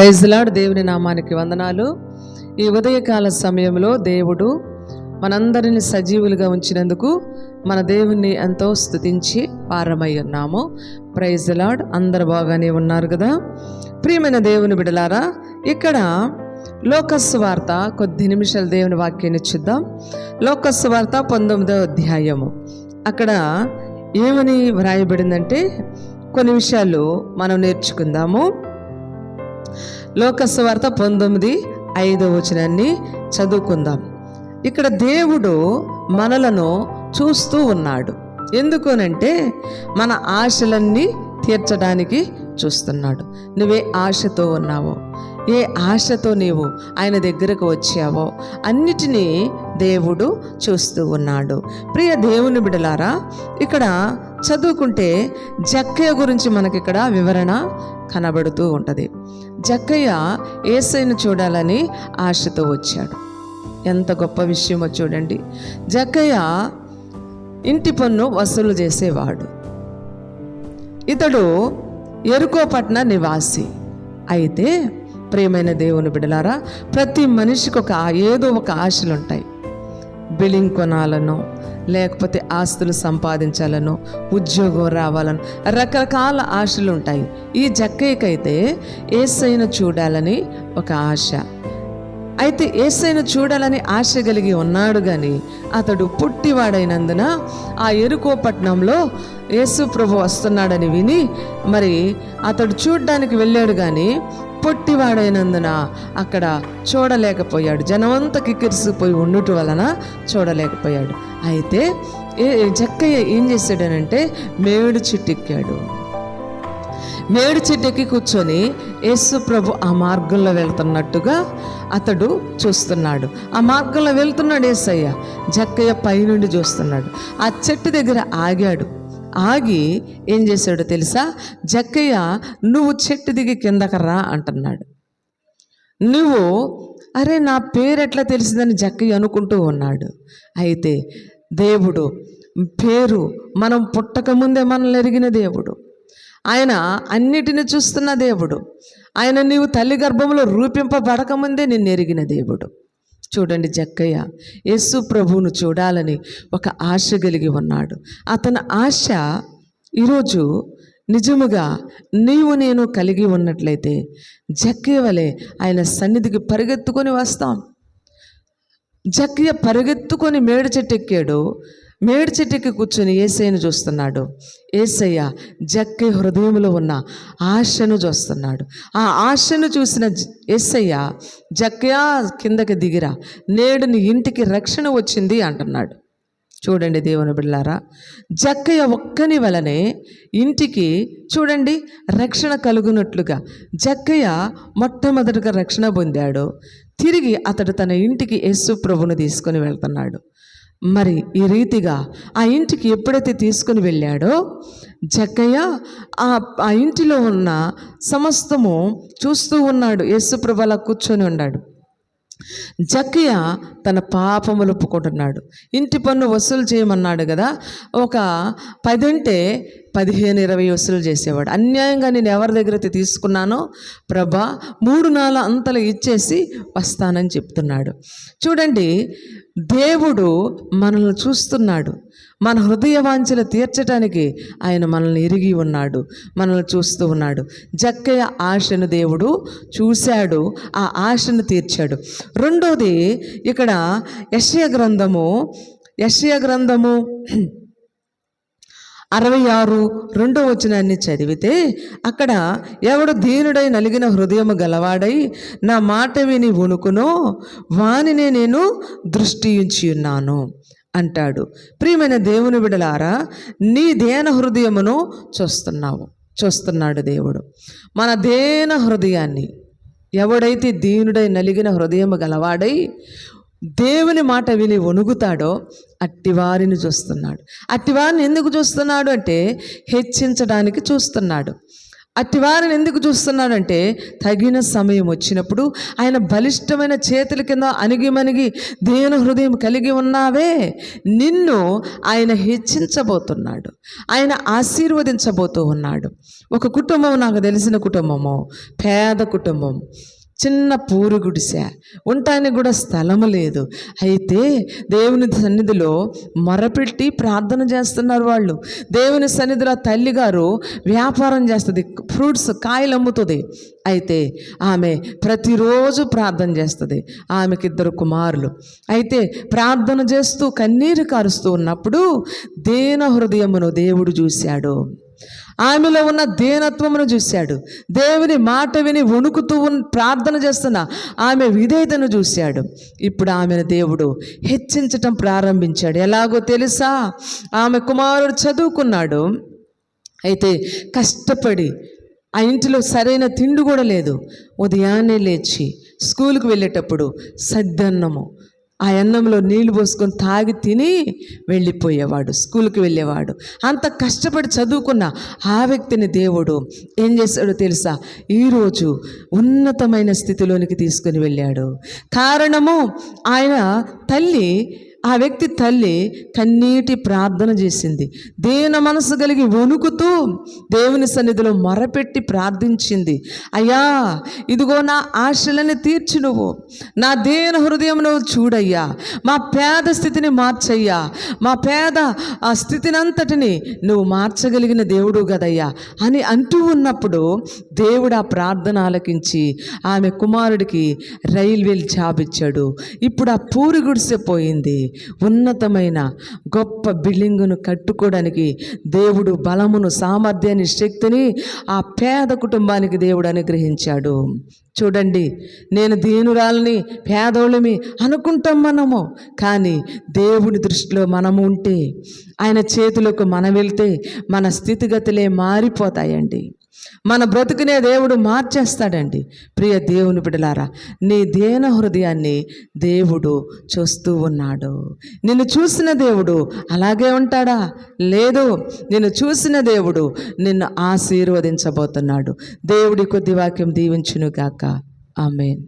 ప్రైజ్లాడ్ దేవుని నామానికి వందనాలు. ఈ ఉదయకాల సమయంలో దేవుడు మనందరిని సజీవులుగా ఉంచినందుకు మన దేవుణ్ణి ఎంతో స్తుతించి పారమై ఉన్నాము. ప్రైజ్లాడ్ అందరు బాగానే ఉన్నారు కదా? ప్రియమైన దేవుని బిడలారా ఇక్కడ లోకస్ వార్త కొద్ది నిమిషాలు దేవుని వాక్యాన్ని చూద్దాం. లోకస్ వార్త పంతొమ్మిదో అధ్యాయము. అక్కడ ఏమని వ్రాయబడిందంటే కొన్ని విషయాలు మనం నేర్చుకుందాము. లోకస్వార్త పంతొమ్మిది ఐదో వచనాన్ని చదువుకుందాం. ఇక్కడ దేవుడు మనలను చూస్తూ ఉన్నాడు. ఎందుకోనంటే మన ఆశలన్నీ తీర్చడానికి చూస్తున్నాడు. నువ్వే ఆశతో ఉన్నావో. ఏ ఆశతో నీవు ఆయన దగ్గరకు వచ్చావో అన్నిటినీ దేవుడు చూస్తూ ఉన్నాడు. ప్రియ దేవుని బిడలారా ఇక్కడ చదువుకుంటే జక్కయ్య గురించి మనకి ఇక్కడ వివరణ కనబడుతూ ఉంటుంది. జక్కయ్య ఏసైను చూడాలని ఆశతో వచ్చాడు. ఎంత గొప్ప విషయమో చూడండి. జక్కయ్య ఇంటి పన్ను వసూలు చేసేవాడు. ఇతడు ఎరుకోపట్న నివాసి. అయితే ప్రియమైన దేవుని బిడలారా ప్రతి మనిషికి ఒక ఏదో ఒక ఆశలు ఉంటాయి బిల్డింగ్ కొనాలను లేకపోతే ఆస్తులు సంపాదించాలను ఉద్యోగం రావాలను రకరకాల ఆశలు ఉంటాయి ఈ జక్కయ్యకైతే ఏసైన చూడాలని ఒక ఆశ. అయితే ఏసైను చూడాలని ఆశ కలిగి ఉన్నాడు కానీ అతడు పుట్టివాడైనందున ఆ ఎరుకోపట్నంలో యేసు ప్రభు వస్తున్నాడని విని మరి అతడు చూడ్డానికి వెళ్ళాడు కానీ పొట్టివాడైనందున అక్కడ చూడలేకపోయాడు. జనమంతా కిక్కిరిసిపోయి ఉండుట వలన చూడలేకపోయాడు. అయితే ఏ జక్కయ్య ఏం చేశాడనంటే మేడు చుట్టెక్కాడు. మేడు చెట్టెక్కి కూర్చొని యేసు ప్రభు ఆ మార్గంలో వెళ్తున్నట్టుగా అతడు చూస్తున్నాడు. ఆ మార్గంలో వెళ్తున్నాడు ఏసయ్య. జక్కయ్య పైనుండి చూస్తున్నాడు. ఆ చెట్టు దగ్గర ఆగాడు. ఆగి ఏం చేశాడో తెలుసా? జక్కయ్య నువ్వు చెట్టు దిగి కిందకి రా అంటున్నాడు. నువ్వు అరే నా పేరు ఎట్లా తెలిసిందని జక్కయ్య అనుకుంటూ ఉన్నాడు. అయితే దేవుడు పేరు మనం పుట్టకముందే మనల్ని ఎరిగిన దేవుడు. ఆయన అన్నిటిని చూస్తున్న దేవుడు. ఆయన నీవు తల్లి గర్భంలో రూపింపబడకముందే నిన్ను ఎరిగిన దేవుడు. చూడండి జక్కయ్య యేసు ప్రభువును చూడాలని ఒక ఆశ కలిగి ఉన్నాడు. అతని ఆశ ఈరోజు నిజముగా నీవు నేను కలిగి ఉన్నట్లయితే జక్కయ్య వలె ఆయన సన్నిధికి పరిగెత్తుకొని వస్తాం. జక్కయ్య పరిగెత్తుకొని మేడ చెట్టు ఎక్కాడు చెట్టుకి కూర్చొని ఏసయ్యను చూస్తున్నాడు. ఏసయ్య జక్కి హృదయంలో ఉన్న ఆశను చూస్తున్నాడు. ఆ ఆశను చూసిన ఏసయ్య జక్కయా కిందకి దిగిరా. నేడు నీ ఇంటికి రక్షణ వచ్చింది అంటున్నాడు. చూడండి దేవుని బిళ్ళారా జక్కయ్య ఒక్కని వలనే ఇంటికి చూడండి రక్షణ కలుగునట్లుగా. జక్కయ్య మొట్టమొదటిగా రక్షణ పొందాడు. తిరిగి అతడు తన ఇంటికి యేసు ప్రభును తీసుకొని వెళ్తున్నాడు. మరి ఈ రీతిగా ఆ ఇంటికి ఎప్పుడైతే తీసుకుని వెళ్ళాడో జక్కయ్య ఆ ఆ ఇంటిలో ఉన్న సమస్తము చూస్తూ ఉన్నాడు. యేసుప్రభు కూర్చొని ఉన్నాడు. జక్కయ్య తన పాపములు ఒప్పుకుంటున్నాడు. ఇంటి పన్ను వసూలు చేయమన్నాడు కదా. ఒక పదింటే పదిహేను ఇరవై వసూలు చేసేవాడు. అన్యాయంగా నేను ఎవరి దగ్గర అయితే తీసుకున్నానో ప్రభా మూడు నాలుగు అంతలు ఇచ్చేసి వస్తానని చెప్తున్నాడు. చూడండి దేవుడు మనల్ని చూస్తున్నాడు. మన హృదయ వాంఛలు తీర్చడానికి ఆయన మనల్ని ఎరిగి ఉన్నాడు మనల్ని చూస్తూ ఉన్నాడు. జక్కయ్య ఆశను దేవుడు చూశాడు ఆ ఆశను తీర్చాడు. రెండోది ఇక్కడ యశయ గ్రంథము యశయ గ్రంథము అరవై ఆరు రెండో వచనాన్ని చదివితే అక్కడ ఎవడు దీనుడై నలిగిన హృదయము గలవాడై నా మాట విని వణుకునో వానినే నేను దృష్టి ఉన్నాను అంటాడు. ప్రియమైన దేవుని బిడలారా నీ దేన హృదయమును చూస్తున్నావు చూస్తున్నాడు దేవుడు. మన దేన హృదయాన్ని ఎవడైతే దీనుడై నలిగిన హృదయము గలవాడై దేవుని మాట విని వణుగుతాడో అట్టివారిని చూస్తున్నాడు. అట్టివారిని ఎందుకు చూస్తున్నాడు అంటే హెచ్చించడానికి చూస్తున్నాడు. అట్టివారిని ఎందుకు చూస్తున్నాడంటే తగిన సమయం వచ్చినప్పుడు ఆయన బలిష్టమైన చేతుల కింద అణిగిమణిగి దేని హృదయం కలిగి ఉన్నావే నిన్ను ఆయన హెచ్చించబోతున్నాడు. ఆయన ఆశీర్వదించబోతూ ఉన్నాడు. ఒక కుటుంబం నాకు తెలిసిన కుటుంబము పేద కుటుంబం. చిన్న పూరు గుడిసె. ఉండటానికి కూడా స్థలము లేదు. అయితే దేవుని సన్నిధిలో మొరపెట్టి ప్రార్థన చేస్తున్నారు వాళ్ళు. దేవుని సన్నిధిలో తల్లిగారు వ్యాపారం చేస్తుంది ఫ్రూట్స్ కాయలు అమ్ముతుంది. అయితే ఆమె ప్రతిరోజు ప్రార్థన చేస్తుంది ఆమెకి ఇద్దరు కుమారులు. అయితే ప్రార్థన చేస్తూ కన్నీరు కారుస్తూ ఉన్నప్పుడు దేన హృదయమును దేవుడు చూశాడు. ఆమెలో ఉన్న దీనత్వమును చూశాడు. దేవుని మాట విని వణుకుతూ ప్రార్థన చేస్తున్న ఆమె విధేయతను చూశాడు. ఇప్పుడు ఆమెను దేవుడు హెచ్చించటం ప్రారంభించాడు. ఎలాగో తెలుసా? ఆమె కుమారుడు చదువుకున్నాడు. అయితే కష్టపడి ఆ ఇంటిలో సరైన తిండి కూడా లేదు. ఉదయాన్నే లేచి స్కూల్కి వెళ్ళేటప్పుడు సద్దన్నము ఆ అన్నంలో నీళ్ళు పోసుకొని తాగి తిని వెళ్ళిపోయేవాడు స్కూల్కి వెళ్ళేవాడు. అంత కష్టపడి చదువుకున్న ఆ వ్యక్తిని దేవుడు ఏం చేశాడో తెలుసా? ఈరోజు ఉన్నతమైన స్థితిలోనికి తీసుకుని వెళ్ళాడు. కారణము ఆయన తల్లి ఆ వ్యక్తి తల్లి కన్నీటి ప్రార్థన చేసింది. దేన మనసు కలిగి వణుకుతూ దేవుని సన్నిధిలో మొరపెట్టి ప్రార్థించింది. అయ్యా ఇదిగో నా ఆశలని తీర్చి నువ్వు. నా దేన హృదయం నువ్వు చూడయ్యా. మా పేద స్థితిని మార్చయ్యా. మా పేద ఆ స్థితినంతటిని నువ్వు మార్చగలిగిన దేవుడు కదయ్యా అని అంటూ ఉన్నప్పుడు దేవుడు ఆ ప్రార్థన ఆలకించి ఆమె కుమారుడికి రైల్వేలు జాబ్ ఇచ్చాడు ఇప్పుడు ఆ పూరి గుడిసె పోయింది. ఉన్నతమైన గొప్ప బిల్డింగును కట్టుకోవడానికి దేవుడు బలమును సామర్థ్యాన్ని శక్తిని ఆ పేద కుటుంబానికి దేవుడు అనుగ్రహించాడు. చూడండి నేను దీనురాలని పేదోళ్ళమి అనుకుంటాం మనము కానీ దేవుని దృష్టిలో మనము ఉంటే ఆయన చేతులకు మనం వెళ్తే మన స్థితిగతులే మారిపోతాయండి. మన బ్రతుకునే దేవుడు మార్చేస్తాడండి. ప్రియ దేవుని బిడలారా నీ దేన హృదయాన్ని దేవుడు చూస్తూ ఉన్నాడు. నిన్ను చూసిన దేవుడు అలాగే ఉంటాడా? లేదు నిన్ను చూసిన దేవుడు నిన్ను ఆశీర్వదించబోతున్నాడు. దేవుడి కొద్ది వాక్యం దీవించునుగాక. ఆమెన్.